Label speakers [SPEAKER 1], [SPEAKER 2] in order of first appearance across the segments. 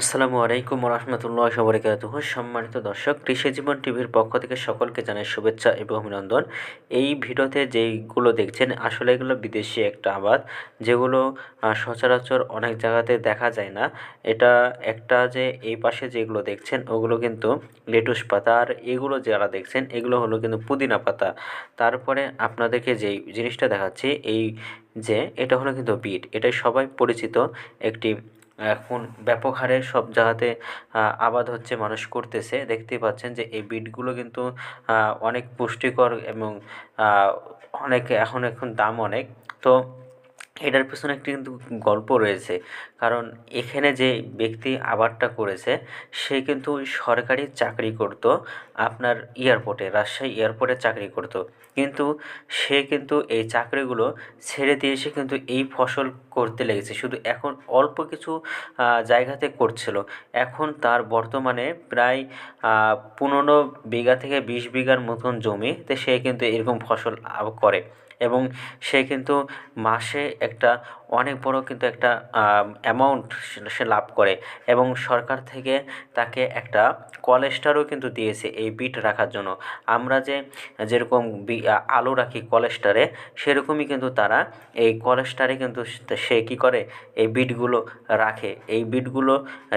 [SPEAKER 1] আসসালামু আলাইকুম রহমতুল্লাহ সবরকাত সম্মানিত দর্শক, কৃষি জীবন টিভির পক্ষ থেকে সকলকে জানাই শুভেচ্ছা এবং অভিনন্দন। এই ভিডিওতে যেইগুলো দেখছেন, আসলে এগুলো বিদেশি একটা আবাদ, যেগুলো সচরাচর অনেক জায়গাতে দেখা যায় না। এটা একটা যে এই পাশে যেগুলো দেখছেন, ওগুলো কিন্তু লেটুস পাতা। আর এগুলো যারা দেখছেন, এগুলো হলো কিন্তু পুদিনা পাতা। তারপরে আপনাদেরকে যেই জিনিসটা দেখাচ্ছি, এই যে এটা হলো কিন্তু বিট। এটাই সবাই পরিচিত একটি এখন ব্যাপক হারে সব জায়গাতে আবাদ হচ্ছে, মানুষ করতেছে। দেখতেই পাচ্ছেন যে এই বিটগুলো কিন্তু অনেক পুষ্টিকর এবং অনেক এখন এখন দাম অনেক। তো এটার পেছনে একটি কিন্তু গল্প রয়েছে। কারণ এখানে যে ব্যক্তি আবারটা করেছে, সে কিন্তু সরকারি চাকরি করতো, আপনার এয়ারপোর্টে, রাজশাহী এয়ারপোর্টে চাকরি করতো। কিন্তু সে কিন্তু এই চাকরিগুলো ছেড়ে দিয়ে এসে কিন্তু এই ফসল করতে লেগেছে। শুধু এখন অল্প কিছু জায়গাতে করছিল। এখন তার বর্তমানে প্রায় পনেরো বিঘা থেকে বিশ বিঘার মতন জমি জমিতে সে কিন্তু এরকম ফসল করে। এবং সে কিন্তু মাসে একটা অনেক বড় কিন্তু একটা অ্যামাউন্ট সে লাভ করে এবং সরকার থেকে তাকে একটা কলেস্টারও কিন্তু দিয়েছে এই বিট রাখার জন্য। আমরা যে যেরকম আলু রাখি কলেস্টারে সেরকমই কিন্তু তারা এই কলেস্টারে কিন্তু সে কী করে? এই বিটগুলো রাখে। এই বিটগুলো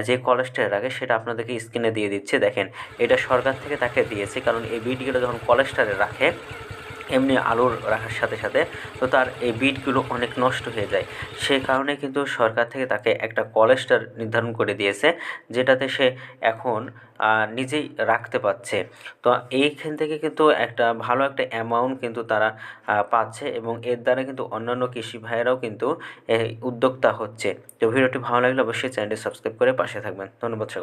[SPEAKER 1] যে কলেস্টারে রাখে সেটা আপনাদেরকে স্ক্রিনে দিয়ে দিচ্ছে। দেখেন, এটা সরকার থেকে তাকে দিয়েছে কারণ এই বিটগুলো যখন কলেস্টারে রাখে এমনি আলুর রাখার সাথে সাথে তো তার এই বিটগুলো অনেক নষ্ট হয়ে যায়। সেই কারণে কিন্তু সরকার থেকে তাকে একটা কলেস্টার নির্ধারণ করে দিয়েছে, যেটাতে সে এখন নিজেই রাখতে পারছে। তো এইখান থেকে কিন্তু একটা ভালো একটা অ্যামাউন্ট কিন্তু তারা পাচ্ছে এবং এর দ্বারা কিন্তু অন্যান্য কৃষি ভাইয়েরাও কিন্তু উদ্যোক্তা হচ্ছে। তো ভিডিওটি ভালো লাগলে অবশ্যই চ্যানেলটি সাবস্ক্রাইব করে পাশে থাকবেন। ধন্যবাদ